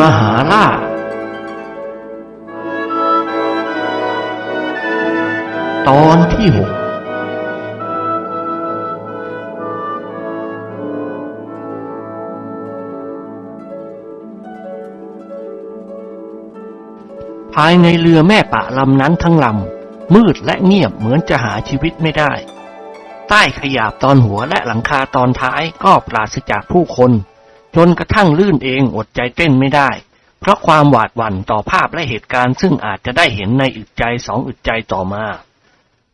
มหาราช ตอนที่หกภายในเรือแม่ปะลำนั้นทั้งลำ มืดและเงียบเหมือนจะหาชีวิตไม่ได้ ใต้ขยาบตอนหัวและหลังคาตอนท้ายก็ปราศจากผู้คน จนกระทั่งลื่นเองอดใจเต้นไม่ได้ เพราะความหวาดหวั่นต่อภาพและเหตุการณ์ซึ่งอาจจะได้เห็นในอึดใจสองอึดใจต่อมา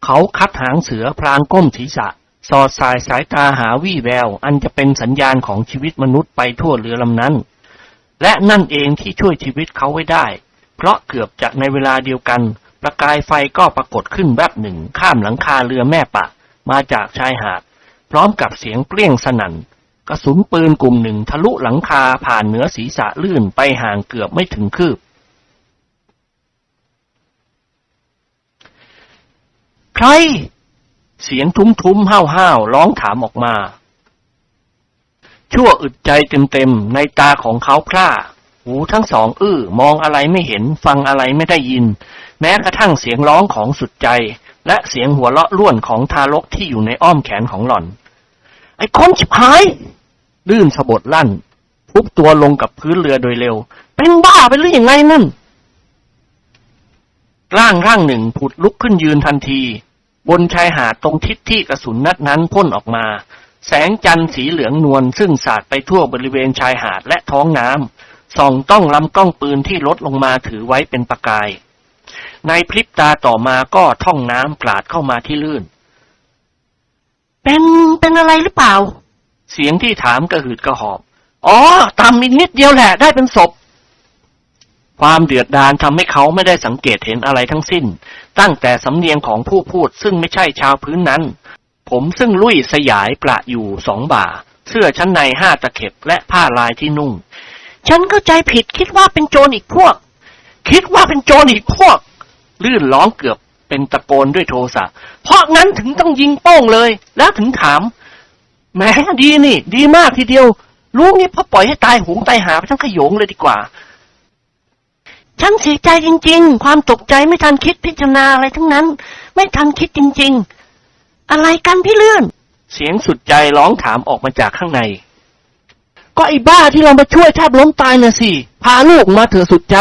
เขาคัดหางเสือพลางก้มศีรษะ สอดสายสายตาหาวี่แวว อันจะเป็นสัญญาณของชีวิตมนุษย์ไปทั่วเรือลำนั้น และนั่นเองที่ช่วยชีวิตเขาไว้ได้ เพราะเกือบจะในเวลาเดียวกัน ประกายไฟก็ปรากฏขึ้นแวบหนึ่งข้ามหลังคาเรือแม่ปะ มาจากชายหาด พร้อมกับเสียงเปรี้ยงสนั่น กระสุนปืนกลุ่มหนึ่งทะลุหลังคาผ่านเหนือศีรษะลื่นไปห่างเกือบไม่ถึงคืบ ใคร เสียงทุ้มทุ้มๆห้าวห้าวๆร้องถามออกมา ชั่วอึดใจเต็มๆในตาของเขาพร่า หูทั้งสองอื้อมองอะไรไม่เห็นฟังอะไรไม่ได้ยิน แม้กระทั่งเสียงร้องของสุดใจ และเสียงหัวเราะล้วนของทารกที่อยู่ในอ้อมแขนของหล่อน ไอ้คนชิบหายลื่นสะบดลั่นทุบตัวลงกับพื้นเรือโดยเร็ว เป็นบ้าไปหรือยังไงนั่น ร่างร่างหนึ่งผุดลุกขึ้นยืนทันที บนชายหาดตรงทิศที่กระสุนนัดนั้นพ่นออกมา แสงจันทร์สีเหลืองนวลซึ่งสาดไปทั่วบริเวณชายหาดและท้องน้ำส่องต้องลำกล้องปืนที่ลดลงมาถือไว้เป็นประกาย ในพริบตาต่อมาก็ท่องน้ำกลาดเข้ามาที่ลื่น เป็นเป็นอะไรหรือเปล่า เสียงที่ถามกระหืดกระหอบ อ๋อตามอีกนิดเดียวแหละ ได้เป็นศพ ความเดือดดาลทำให้เขาไม่ได้สังเกตเห็นอะไรทั้งสิ้น ตั้งแต่สำเนียงของผู้พูดซึ่งไม่ใช่ชาวพื้นนั้น ผมซึ่งลุยสยายประอยู่สองบ่า เสื้อชั้นในห้าตะเข็บและผ้าลายที่นุ่ง ฉันเข้าใจผิดคิดว่าเป็นโจรอีกพวก คิดว่าเป็นโจรอีกพวก ลื่นร้องเกือบ เป็นตะโกนด้วยโทสะ เพราะงั้นถึงต้องยิงโป้งเลย แล้วถึงถามแหมดีนี่ ดีมากทีเดียวลูกนี่พอปล่อยให้ตายหงตายหาไปทั้งขโยงเลยดีกว่า ฉันเสียใจจริง ๆ ความตกใจไม่ทันคิดพิจารณาอะไรทั้งนั้น ไม่ทันคิดจริง ๆ อะไรกันพี่เลื่อน เสียงสุดใจร้องถามออกมาจากข้างใน ก็ไอ้บ้าที่เรามาช่วยแทบล้มตายน่ะสิ พาลูกมาเถอะสุดใจ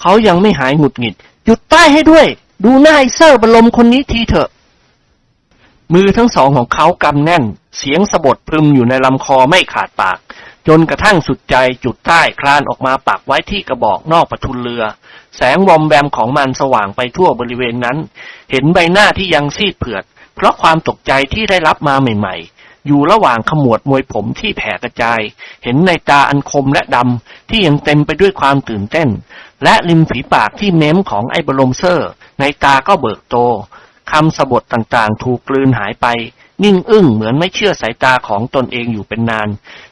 เขายังไม่หายหงุดหงิด หยุดใต้ให้ด้วย ดูหน้าไอเซอร์บรมคนนี้ทีเถอะ มือทั้งสองของเขากำแน่น เสียงสะบดพึมอยู่ในลำคอไม่ขาดปาก จนกระทั่งสุดใจจุดใต้คลานออกมาปักไว้ที่กระบอกนอกประทุนเรือ แสงวอมแวมของมันสว่างไปทั่วบริเวณนั้น เห็นใบหน้าที่ยังซีดเผือด เพราะความตกใจที่ได้รับมาใหม่ๆ อยู่ระหว่างขมวดมวยผมที่แผ่กระจาย เห็นในตาอันคมและดำที่ยังเต็มไปด้วยความตื่นเต้น และริมฝีปากที่เม้มของไอ้บรมเซอร์ ในตาก็เบิกโตคำสบทต่างๆ ถูกกลืนหายไป นิ่งอึ้งเหมือนไม่เชื่อสายตาของตนเองอยู่เป็นนาน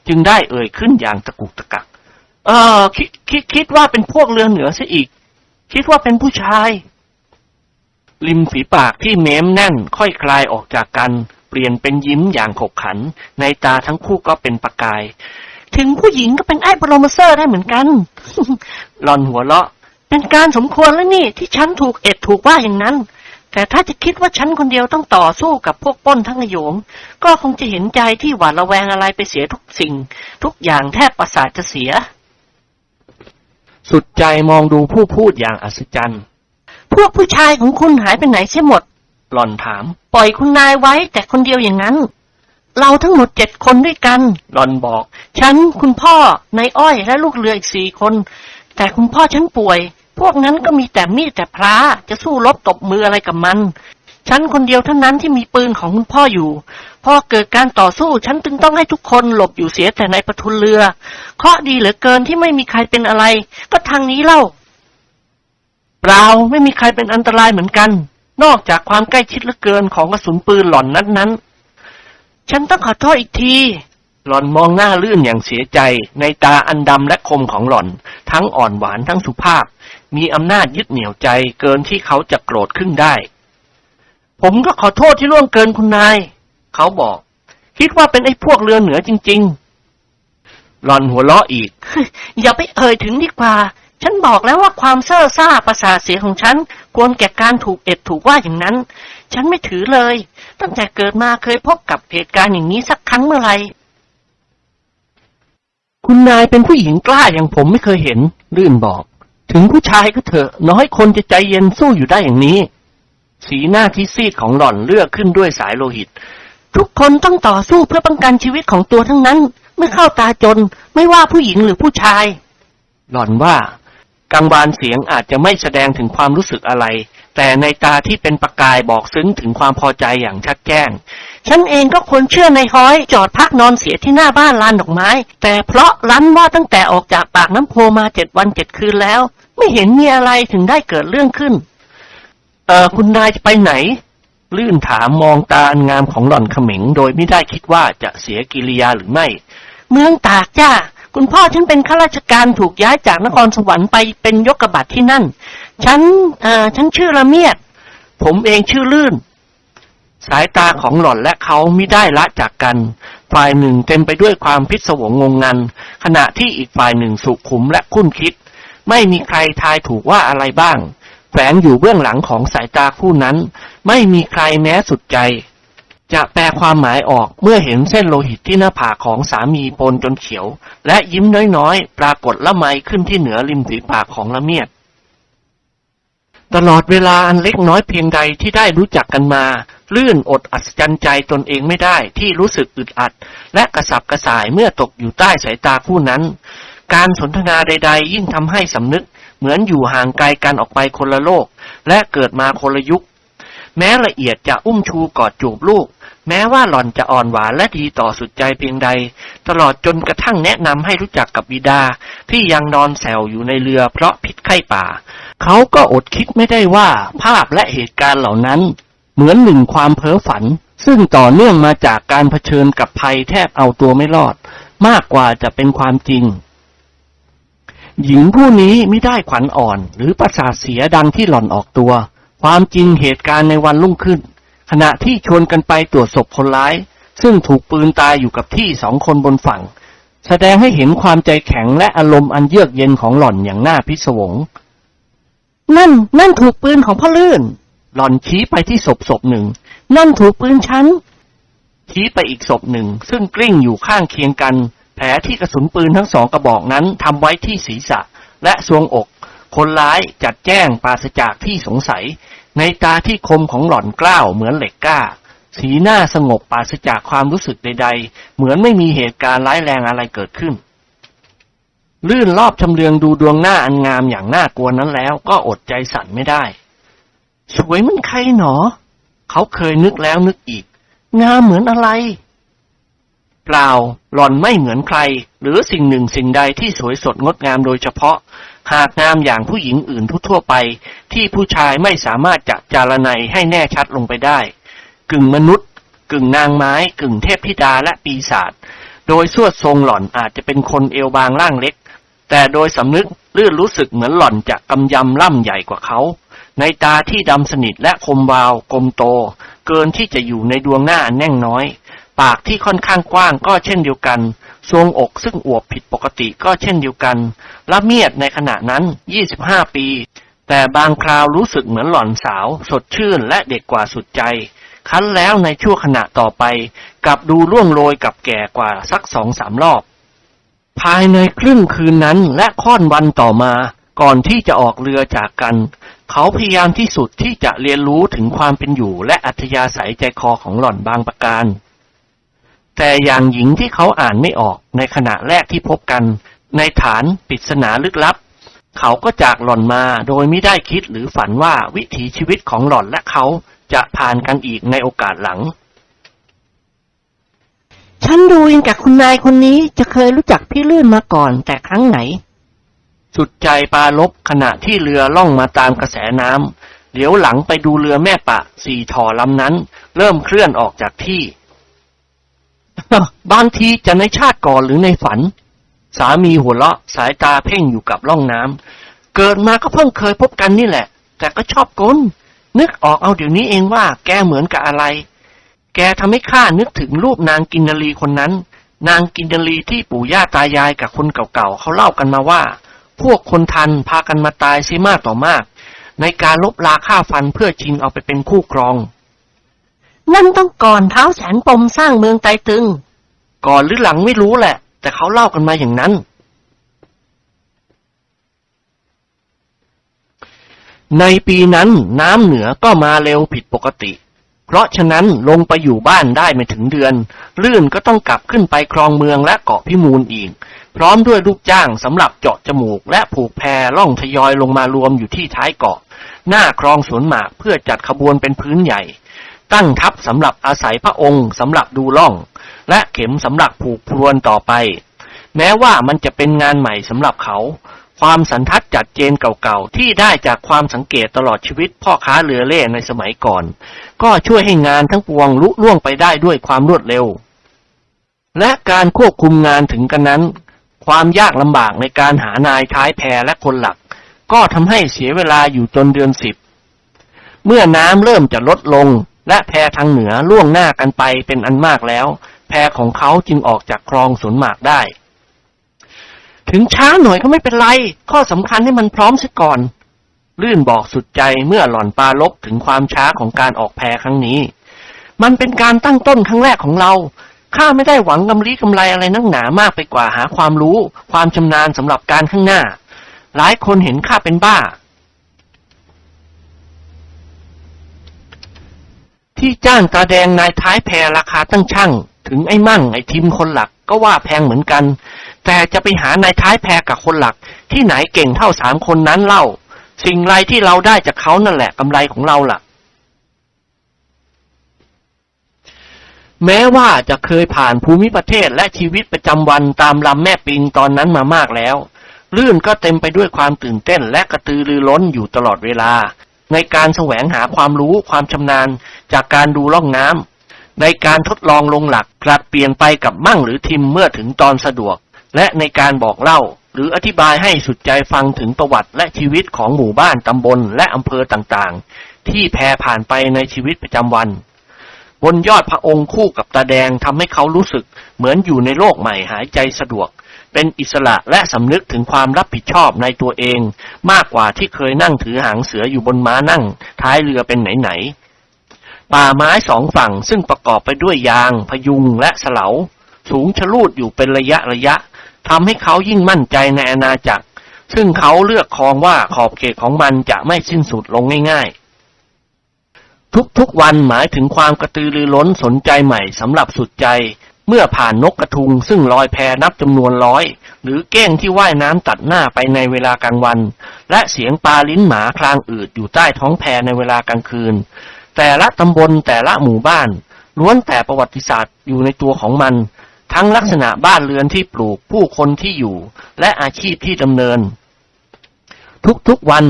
จึงได้เอ่ยขึ้นอย่างตะกุกตะกัก เออคิดคิดคิดว่าเป็นพวกเรือเหนือซะอีก คิดว่าเป็นผู้ชายริมฝีปากที่เม้มแน่นค่อยคลายออกจากกัน เปลี่ยนเป็นยิ้มอย่างขบขัน ในตาทั้งคู่ก็เป็นประกาย ถึงผู้หญิงก็เป็นไอ้บรมเซอร์ได้เหมือนกัน หลอนหัวเราะ เป็นการสมควรแล้วนี่ที่ฉันถูกเอ็ดถูกว่าอย่างนั้น แต่ถ้าจะคิดว่าฉันคนเดียวต้องต่อสู้กับพวกปล้นทั้งขโยง ก็คงจะเห็นใจที่หวาดระแวงอะไรไปเสียทุกสิ่ง ทุกอย่างแทบประสาทจะเสีย สุดใจมองดูผู้พูดอย่างอัศจรรย์พวกผู้ชายของคุณหายไปไหนเสียหมด หล่อนถาม ปล่อยคุณนายไว้แต่คนเดียวอย่างนั้น เราทั้งหมดเจ็ดคนด้วยกัน หล่อนบอก ฉันคุณพ่อนายอ้อยและลูกเรืออีกสี่คน แต่คุณพ่อฉันป่วย พวกนั้นก็มีแต่มีดแต่พระจะสู้รบตบมืออะไรกับมัน ฉันคนเดียวเท่านั้นที่มีปืนของคุณพ่ออยู่ พอเกิดการต่อสู้ฉันจึงต้องให้ทุกคนหลบอยู่เสียแต่ในประทุนเรือ เคราะห์ดีเหลือเกินที่ไม่มีใครเป็นอะไร ก็ทางนี้เล่าเปล่าไม่มีใครเป็นอันตรายเหมือนกัน นอกจากความใกล้ชิดเหลือเกินของกระสุนปืนหล่อนนั้นนั้นๆ ฉันต้องขอโทษอีกที หล่อนมองหน้าลื่นอย่างเสียใจ ในตาอันดำและคมของหล่อน ทั้งอ่อนหวานทั้งสุภาพ มีอำนาจยึดเหนี่ยวใจเกินที่เขาจะโกรธขึ้นได้ ผมก็ขอโทษที่ล่วงเกินคุณนาย เขาบอก คิดว่าเป็นไอ้พวกเรือเหนือจริง ๆ หล่อนหัวเราะอีก อย่าไปเอ่ยถึงดีกว่า ฉันบอกแล้วว่าความเซ่อซ่าประสาเสียของฉันควรแก่การถูกเอ็ดถูกว่าอย่างนั้น ฉันไม่ถือเลย ตั้งแต่เกิดมาเคยพบกับเหตุการณ์อย่างนี้สักครั้งเมื่อไหร่คุณนายเป็นผู้หญิงกล้าอย่างผมไม่เคยเห็น ลื่นบอก ถึงผู้ชายก็เถอะ น้อยคนจะใจเย็นสู้อยู่ได้อย่างนี้ สีหน้าที่ซีดของหล่อนเลือกขึ้นด้วยสายโลหิต ทุกคนต้องต่อสู้เพื่อป้องกันชีวิตของตัวทั้งนั้นเมื่อเข้าตาจน ไม่ว่าผู้หญิงหรือผู้ชาย หล่อนว่า กังวานเสียงอาจจะไม่แสดงถึงความรู้สึกอะไร แต่ในตาที่เป็นประกายบอกซึ้งถึงความพอใจอย่างชัดแจ้ง ฉันเองก็ควรเชื่อในห้อยจอดพักนอนเสียที่หน้าบ้านลานดอกไม้ แต่เพราะรั้นว่าตั้งแต่ออกจากปากน้ำโพมาเจ็ดวันเจ็ดคืนแล้ว ไม่เห็นมีอะไรถึงได้เกิดเรื่องขึ้น เออคุณนายจะไปไหน ลื่นถามมองตาอันงามของหล่อนเขม็งโดยไม่ได้คิดว่าจะเสียกิริยาหรือไม่ เมืองตากจ้า คุณพ่อฉันเป็นข้าราชการถูกย้ายจากนครสวรรค์ไปเป็นยกกระบัดที่นั่น ฉันอ่อฉันชื่อละเมียด ผมเองชื่อลื่น สายตาของหล่อนและเขามิได้ละจากกัน ฝ่ายหนึ่งเต็มไปด้วยความพิศวงงงงัน ขณะที่อีกฝ่ายหนึ่งสุขุมและคุ้นคิด ไม่มีใครทายถูกว่าอะไรบ้าง แฝงอยู่เบื้องหลังของสายตาคู่นั้น ไม่มีใครแม้สุดใจ จะแปลความหมายออกเมื่อเห็นเส้นโลหิตที่หน้าผากของสามีปนจนเขียว และยิ้มน้อยๆ ปรากฏละไมขึ้นที่เหนือริมฝีปากของละเมียด ตลอดเวลาอันเล็กน้อยเพียงใดที่ได้รู้จักกันมา ลื่นอดอัศจรรย์ใจตนเองไม่ได้ที่รู้สึกอึดอัด และกระสับกระส่ายเมื่อตกอยู่ใต้สายตาคู่นั้น การสนทนาใด ๆ ยิ่งทำให้สำนึกเหมือนอยู่ห่างไกลกันออกไปคนละโลก และเกิดมาคนละยุค แม้ละเอียดจะอุ้มชูกอดจูบลูก แม้ว่าหล่อนจะอ่อนหวานและดีต่อสุดใจเพียงใด ตลอดจนกระทั่งแนะนำให้รู้จักกับบิดา ที่ยังนอนแซวอยู่ในเรือเพราะพิษไข้ป่า เขาก็อดคิดไม่ได้ว่าภาพและเหตุการณ์เหล่านั้น เหมือนหนึ่งความเพ้อฝัน ซึ่งต่อเนื่องมาจากการเผชิญกับภัยแทบเอาตัวไม่รอด มากกว่าจะเป็นความจริงหญิงผู้นี้ไม่ได้ขวัญอ่อน หรือประสาทเสียดังที่หล่อนออกตัว ความจริงเหตุการณ์ในวันรุ่งขึ้น ขณะที่ชวนกันไปตรวจศพคนร้าย ซึ่งถูกปืนตายอยู่กับที่สองคนบนฝั่ง แสดงให้เห็นความใจแข็งและอารมณ์อันเยือกเย็นของหล่อนอย่างน่าพิศวง นั่น นั่นถูกปืนของพ่อลื่น หล่อนชี้ไปที่ศพศพหนึ่ง นั่นถูกปืนฉันชี้ไปอีกศพหนึ่ง ซึ่งกลิ้งอยู่ข้างเคียงกัน แผลที่กระสุนปืนทั้งสองกระบอกนั้นทำไว้ที่ศีรษะและทรวงอก คนร้ายจัดแจ้งปราศจากที่สงสัย ในตาที่คมของหล่อนกล้าวเหมือนเหล็กกล้า สีหน้าสงบปราศจากความรู้สึกใด ๆ เหมือนไม่มีเหตุการณ์ร้ายแรงอะไรเกิดขึ้น ลื่นรอบชำเลืองดูดวงหน้าอันงามอย่างน่ากลัวนั้นแล้วก็อดใจสั่นไม่ได้ สวยเหมันใครหนอ เขาเคยนึกแล้วนึกอีก งามเหมือนอะไร เปล่าหล่อนไม่เหมือนใคร หรือสิ่งหนึ่งสิ่งใดที่สวยสดงดงามโดยเฉพาะ หากงามอย่างผู้หญิงอื่นทั่วไป ที่ผู้ชายไม่สามารถจะจารณัยให้แน่ชัดลงไปได้ กึ่งมนุษย์ กึ่งนางไม้ กึ่งเทพธิดาและปีศาจโดยสวดทรงหล่อนอาจจะเป็นคนเอวบางร่างเล็ก แต่โดยสำนึกลื่นรู้สึกเหมือนหล่อนจะกำยำล่ำใหญ่กว่าเขาในตาที่ดำสนิทและคมวาวกลมโต เกินที่จะอยู่ในดวงหน้าแน่งน้อย ปากที่ค่อนข้างกว้างก็เช่นเดียวกันทรวงอกซึ่งอวบผิดปกติก็เช่นเดียวกันละเมียดในขณะนั้น 25 ปี แต่บางคราวรู้สึกเหมือนหล่อนสาว สดชื่นและเด็กกว่าสุดใจ คั้นแล้วในชั่วขณะต่อไปกลับดูล่วงโรยกับแก่กว่าสักสองสามรอบ ภายในครึ่งคืนนั้นและค่อนวันต่อมาก่อนที่จะออกเรือจากกัน เขาพยายามที่สุดที่จะเรียนรู้ถึงความเป็นอยู่และอัธยาศัยใจคอของหล่อนบางประการ แต่อย่างหญิงที่เขาอ่านไม่ออกในขณะแรกที่พบกัน ในฐานปริศนาลึกลับ เขาก็จากหล่อนมาโดยไม่ได้คิดหรือฝันว่าวิถีชีวิตของหล่อนและเขาจะผ่านกันอีกในโอกาสหลัง ฉันดูอินกับคุณนายคนนี้จะเคยรู้จักพี่ลื่นมาก่อนแต่ครั้งไหน สุดใจปลาลบขณะที่เรือล่องมาตามกระแสน้ำเหลียวหลังไปดูเรือแม่ปะสี่ถอลำนั้น เริ่มเคลื่อนออกจากที่ บางทีจะในชาติก่อนหรือในฝัน สามีหัวเราะสายตาเพ่งอยู่กับร่องน้ำเกิดมาก็เพิ่งเคยพบกันนี่แหละ แต่ก็ชอบกลนึกออกเอาเดี๋ยวนี้เองว่าแกเหมือนกับอะไร แกทำให้ข้านึกถึงรูปนางกินนรีคนนั้น นางกินดลีที่ปู่ย่าตายายกับคนเก่าๆเขาเล่ากันมาว่า พวกคนทันพากันมาตายซิมากต่อมาก ในการลบลาฆ่าฟันเพื่อชิงเอาไปเป็นคู่ครอง นั่นต้องก่อนเท้าแสนปมสร้างเมืองไตตึง ก่อนหรือหลังไม่รู้แหละ แต่เขาเล่ากันมาอย่างนั้น ในปีนั้นน้ำเหนือก็มาเร็วผิดปกติ เพราะฉะนั้นลงไปอยู่บ้านได้ไม่ถึงเดือน ลื่นก็ต้องกลับขึ้นไปครองเมืองและเกาะพิมูลอีก พร้อมด้วยลูกจ้างสำหรับเจาะจมูกและผูกแพล่องทยอยลงมารวมอยู่ที่ท้ายเกาะ หน้าคลองสวนหมากเพื่อจัดขบวนเป็นพื้นใหญ่ ตั้งทัพสำหรับอาศัยพระองค์สำหรับดูล่อง และเข็มสำหรับผูกพรวนต่อไป แม้ว่ามันจะเป็นงานใหม่สำหรับเขา ความสันทัดจัดเจนเก่าๆ ที่ได้จากความสังเกตตลอดชีวิตพ่อค้าเรือเล่ในสมัยก่อน ก็ช่วยให้งานทั้งปวงลุล่วงไปได้ด้วยความรวดเร็ว และการควบคุมงานถึงกันนั้น ความยากลำบากในการหานายท้ายแพและคนหลัก ก็ทำให้เสียเวลาอยู่จนเดือนสิบเมื่อน้ำเริ่มจะลดลง และแพทางเหนือล่วงหน้ากันไปเป็นอันมากแล้ว แพของเขาจึงออกจากคลองสวนหมากได้ ถึงช้าหน่อยก็ไม่เป็นไร ข้อสำคัญให้มันพร้อมซะก่อน ลื่นบอกสุดใจเมื่อหล่อนปาลบถึงความช้าของการออกแพครั้งนี้ มันเป็นการตั้งต้นครั้งแรกของเราข้าไม่ได้หวังกำลีกำไรอะไรนักหนามากไปกว่าหาความรู้ ความชำนาญสำหรับการข้างหน้า หลายคนเห็นข้าเป็นบ้า ที่จ้างตาแดงนายท้ายแพราคาตั้งช่าง ถึงไอ้มั่งไอ้ทิมคนหลักก็ว่าแพงเหมือนกัน แต่จะไปหานายท้ายแพกับคนหลัก ที่ไหนเก่งเท่าสามคนนั้นเล่า สิ่งไรที่เราได้จากเขานั่นแหละกำไรของเราล่ะ แม้ว่าจะเคยผ่านภูมิประเทศและชีวิตประจำวันตามลำแม่ปิงตอนนั้นมามากแล้ว ลื่นก็เต็มไปด้วยความตื่นเต้นและกระตือรือร้นอยู่ตลอดเวลา ในการแสวงหาความรู้ความชำนาญจากการดูล่องน้ำในการทดลองลงหลักผลัดเปลี่ยนไปกับมั่งหรือทิมเมื่อถึงตอนสะดวก และในการบอกเล่า หรืออธิบายให้สุดใจฟังถึงประวัติและชีวิตของหมู่บ้านตำบลและอำเภอต่างๆ ที่แพรผ่านไปในชีวิตประจำวัน บนยอดพระองค์คู่กับตาแดงทำให้เขารู้สึกเหมือนอยู่ในโลกใหม่หายใจสะดวก เป็นอิสระและสำนึกถึงความรับผิดชอบในตัวเอง มากกว่าที่เคยนั่งถือหางเสืออยู่บนม้านั่ง ท้ายเรือเป็นไหนๆ ป่าไม้สองฝั่งซึ่งประกอบไปด้วยยาง พยุงและเสลา สูงชะลูดอยู่เป็นระยะระยะทำให้เขายิ่งมั่นใจในอาณาจักร ซึ่งเขาเลือกครองว่าขอบเขตของมันจะไม่สิ้นสุดลงง่าย ๆ ทุกๆวันหมายถึงความกระตือรือร้นสนใจใหม่สำหรับสุดใจ เมื่อผ่านนกกระทุงซึ่งลอยแพนับจำนวนร้อย หรือเก้งที่ว่ายน้ำตัดหน้าไปในเวลากลางวัน และเสียงปลาลิ้นหมาคลางอืดอยู่ใต้ท้องแพในเวลากลางคืน แต่ละตำบลแต่ละหมู่บ้านล้วนแต่ประวัติศาสตร์อยู่ในตัวของมัน ทั้งลักษณะบ้านเรือนที่ปลูกผู้คนที่อยู่ และอาชีพที่ดำเนิน ทุกๆวัน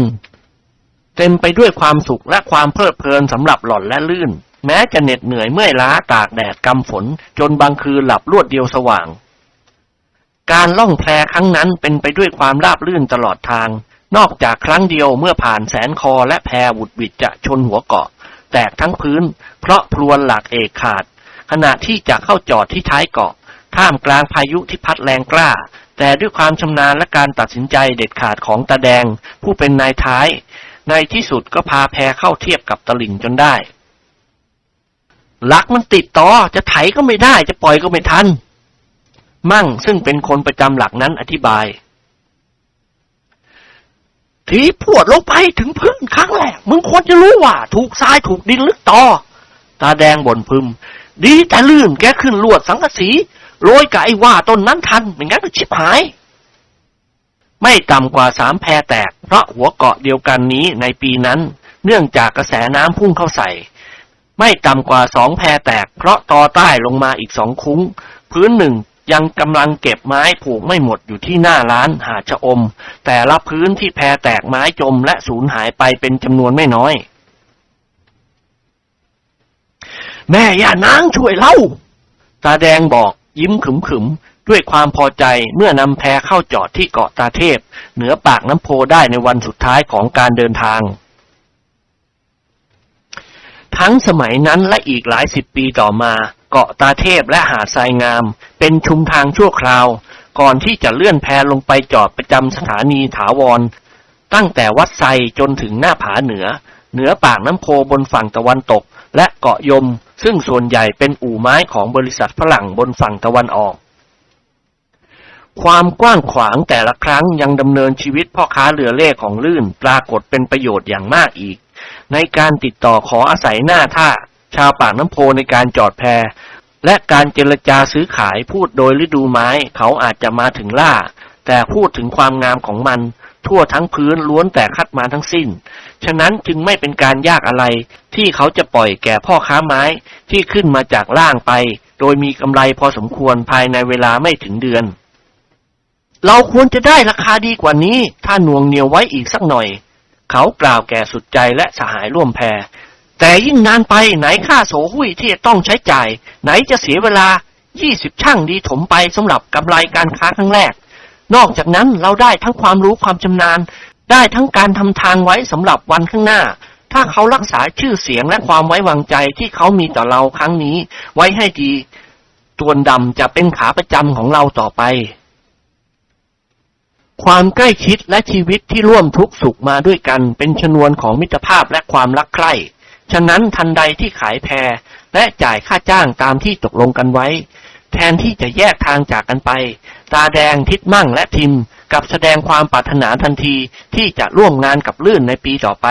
เต็มไปด้วยความสุขและความเพลิดเพลินสำหรับหล่อนและลื่น แม้จะเหน็ดเหนื่อยเมื่อยล้าตากแดดกำฝน จนบางคืนหลับรวดเดียวสว่าง การล่องแพครั้งนั้นเป็นไปด้วยความราบรื่นตลอดทาง นอกจากครั้งเดียวเมื่อผ่านแสนคอและแพบุดบิดจะชนหัวเกาะ แตกทั้งพื้น เพราะพลวนหลักเอกขาด ขณะที่จะเข้าจอดที่ท้ายเกาะท่ามกลางพายุที่พัดแรงกล้า แต่ด้วยความชำนาญและการตัดสินใจเด็ดขาดของตาแดง ผู้เป็นนายท้าย ในที่สุดก็พาแพเข้าเทียบกับตลิ่งจนได้ หลักมันติดต่อจะไถก็ไม่ได้ จะปล่อยก็ไม่ทัน มั่งซึ่งเป็นคนประจำหลักนั้นอธิบาย ทีพวดลงไปถึงพื้นครั้งแรกมึงควรจะรู้ว่า ถูกทรายถูกดินลึกต่อ ตาแดงบ่นพึม ดีแต่ลื่นแกขึ้นลวดสังกะสีโรยกับไอ้ว่าต้นนั้นทันไม่งั้นก็ชิบหาย ไม่ต่ำกว่าสามแพรแตก เพราะหัวเกาะเดียวกันนี้ในปีนั้น เนื่องจากกระแสน้ำพุ่งเข้าใส่ ไม่ต่ำกว่าสองแพรแตก เพราะตอใต้ลงมาอีกสองคุ้ง พื้นหนึ่งยังกำลังเก็บไม้ผูกไม่หมดอยู่ที่หน้าร้านหาชะอม แต่ละพื้นที่แพรแตกไม้จมและสูญหายไปเป็นจำนวนไม่น้อย แม่ย่านางช่วยเล่า ตาแดงบอกยิ้มขึมขึมๆด้วยความพอใจเมื่อนำแพเข้าจอดที่เกาะตาเทพ เหนือปากน้ำโพได้ในวันสุดท้ายของการเดินทาง ทั้งสมัยนั้นและอีกหลายสิบปีต่อมา เกาะตาเทพและหาดทรายงาม เป็นชุมทางชั่วคราว ก่อนที่จะเลื่อนแพลงไปจอดประจำสถานีถาวร ตั้งแต่วัดไซจนถึงหน้าผาเหนือ เหนือปากน้ำโพบนฝั่งตะวันตก และเกาะยม ซึ่งส่วนใหญ่เป็นอู่ไม้ของบริษัทฝรั่งบนฝั่งตะวันออกความกว้างขวางแต่ละครั้งยังดำเนินชีวิตพ่อค้าเรือเล่ของลื่นปรากฏเป็นประโยชน์อย่างมากอีก ในการติดต่อขออาศัยหน้าท่า ชาวปากน้ำโพในการจอดแพและการเจรจาซื้อขายพูดโดยฤดูไม้เขาอาจจะมาถึงล่า แต่พูดถึงความงามของมัน ทั่วทั้งพื้นล้วนแต่คัดมาทั้งสิ้น ฉะนั้นจึงไม่เป็นการยากอะไร ที่เขาจะปล่อยแก่พ่อค้าไม้ที่ขึ้นมาจากล่างไป โดยมีกำไรพอสมควรภายในเวลาไม่ถึงเดือน เราควรจะได้ราคาดีกว่านี้ ถ้าหน่วงเหนียวไว้อีกสักหน่อย เขากล่าวแก่สุดใจและสหายร่วมแพร แต่ยิ่งนานไปไหนค่าโสหุ้ยที่จะต้องใช้จ่าย ไหนจะเสียเวลา20ช่างดีถมไปสำหรับกำไรการค้าครั้งแรก นอกจากนั้นเราได้ทั้งความรู้ความชำนาญ ได้ทั้งการทำทางไว้สำหรับวันข้างหน้า ถ้าเขารักษาชื่อเสียงและความไว้วางใจที่เขามีต่อเราครั้งนี้ ไว้ให้ดีตัวนดำจะเป็นขาประจำของเราต่อไป ความใกล้ชิดและชีวิตที่ร่วมทุกสุขมาด้วยกัน เป็นชนวนของมิตรภาพและความรักใคร่ฉะนั้นทันใดที่ขายแพรและจ่ายค่าจ้างตามที่ตกลงกันไว้ แทนที่จะแยกทางจากกันไป ตาแดงทิดมั่งและทิมกับแสดงความปรารถนาทันทีที่จะร่วมงานกับลื่นในปีต่อไป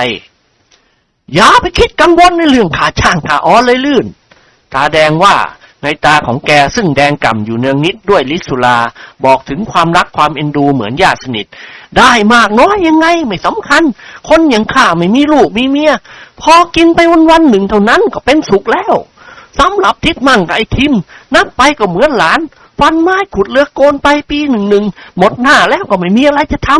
อย่าไปคิดกังวลในเรื่องขาช่างขาอ้อเลยลื่น ตาแดงว่า ในตาของแกซึ่งแดงก่ำอยู่เนืองนิดด้วยลิสุลา บอกถึงความรักความเอ็นดูเหมือนญาติสนิท ได้มากน้อยยังไงไม่สำคัญ คนอย่างข้าไม่มีลูกมีเมีย พอกินไปวันวันหนึ่งเท่านั้นก็เป็นสุขแล้วสำหรับทิดมั่งกับไอ้ทิม นับไปก็เหมือนหลาน ฟันไม้ขุดเลือกโกนไปปีหนึ่งหนึ่งหมดหน้าแล้วก็ไม่มีอะไรจะทำ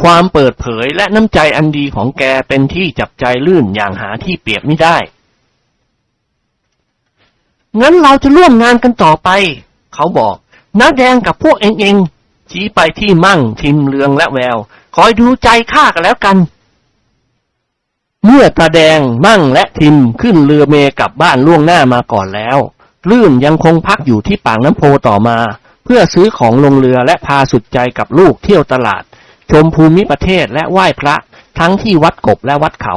ความเปิดเผยและน้ำใจอันดีของแกเป็นที่จับใจลื่นอย่างหาที่เปรียบไม่ได้ งั้นเราจะร่วมงานกันต่อไป เขาบอกน้าแดงกับพวกเองเองชี้ไปที่มั่งทิมเลืองและแวว คอยดูใจข้ากันแล้วกัน เมื่อตาแดงมั่งและทิมขึ้นเรือเมกลับบ้านล่วงหน้ามาก่อนแล้ว ลื่นยังคงพักอยู่ที่ปากน้ำโพต่อมา เพื่อซื้อของลงเรือและพาสุดใจกับลูกเที่ยวตลาด ชมภูมิประเทศและไหว้พระ ทั้งที่วัดกบและวัดเขา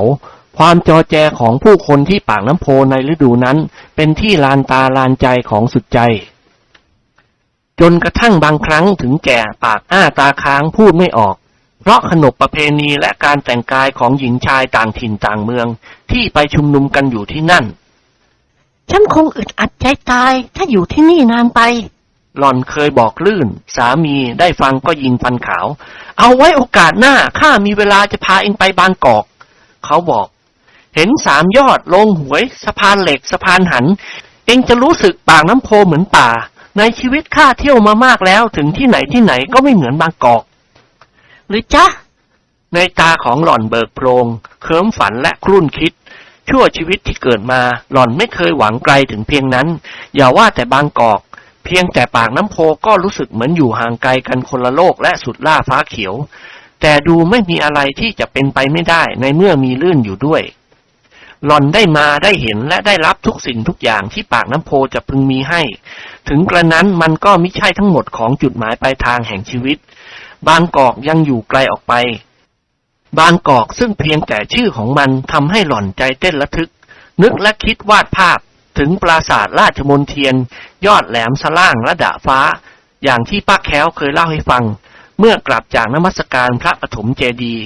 ความจอแจของผู้คนที่ปากน้ำโพในฤดูนั้น เป็นที่ลานตาลานใจของสุดใจ จนกระทั่งบางครั้งถึงแก่ปากอ้าตาค้างพูดไม่ออก เพราะขนบประเพณีและการแต่งกายของหญิงชายต่างถิ่นต่างเมือง ที่ไปชุมนุมกันอยู่ที่นั่น ฉันคงอึดอัดใจตายถ้าอยู่ที่นี่นานไปหล่อนเคยบอกลื่น สามีได้ฟังก็ยิงฟันขาว เอาไว้โอกาสหน้าข้ามีเวลาจะพาเองไปบางกอก เขาบอก เห็นสามยอดลงหวย สะพานเหล็กสะพานหัน เองจะรู้สึกปากน้ำโพเหมือนป่า ในชีวิตข้าเที่ยวมามากแล้วถึงที่ไหนที่ไหนก็ไม่เหมือนบางกอก หรือจ๊ะ ในตาของหล่อนเบิกโพรงเคิมฝันและครุ่นคิด ชั่วชีวิตที่เกิดมาหล่อนไม่เคยหวังไกลถึงเพียงนั้น อย่าว่าแต่บางกอก เพียงแต่ปากน้ำโพก็รู้สึกเหมือนอยู่ห่างไกลกันคนละโลกและสุดล่าฟ้าเขียว แต่ดูไม่มีอะไรที่จะเป็นไปไม่ได้ในเมื่อมีลื่นอยู่ด้วย หล่อนได้มาได้เห็นและได้รับทุกสิ่งทุกอย่างที่ปากน้ำโพจะพึงมีให้ ถึงกระนั้นมันก็ไม่ใช่ทั้งหมดของจุดหมายปลายทางแห่งชีวิต บางกอกยังอยู่ไกลออกไป บางกอกซึ่งเพียงแต่ชื่อของมันทำให้หล่อนใจเต้นระทึก นึกและคิดวาดภาพถึงปราสาทราชมนเทียน ยอดแหลมสล่างระดาฟ้า อย่างที่ป้าแค้วเคยเล่าให้ฟัง เมื่อกลับจากนมัสการพระปฐมเจดีย์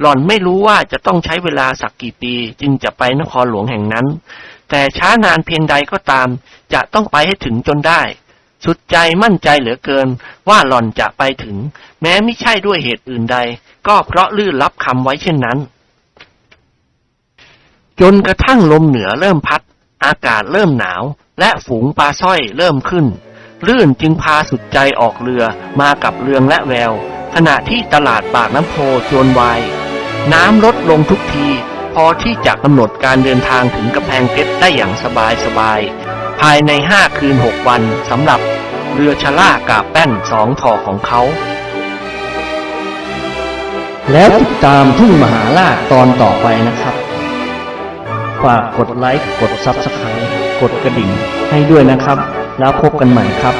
หล่อนไม่รู้ว่าจะต้องใช้เวลาสักกี่ปีจึงจะไปนครหลวงแห่งนั้น แต่ช้านานเพียงใดก็ตาม จะต้องไปให้ถึงจนได้ สุดใจมั่นใจเหลือเกินว่าหล่อนจะไปถึง แม้ไม่ใช่ด้วยเหตุอื่นใด ก็เพราะลื่นรับคำไว้เช่นนั้น จนกระทั่งลมเหนือเริ่มพัด อากาศเริ่มหนาว และฝูงปลาสร้อยเริ่มขึ้น ลื่นจึงพาสุดใจออกเรือมากับเรืองและแววขณะที่ตลาดปากน้ำโพจวนวาย น้ำลดลงทุกที พอที่จะกำหนดการเดินทางถึงกำแพงเพชรได้อย่างสบายสบายๆภายในห้าคืนหกวันสำหรับเรือชะล่ากาบแป้นสองถอของเขา แล้วติดตามทุ่งมหาราชตอนต่อไปนะครับ ฝากกดไลค์ กด Subscribe กดกระดิ่งให้ด้วยนะครับ แล้วพบกันใหม่ครับ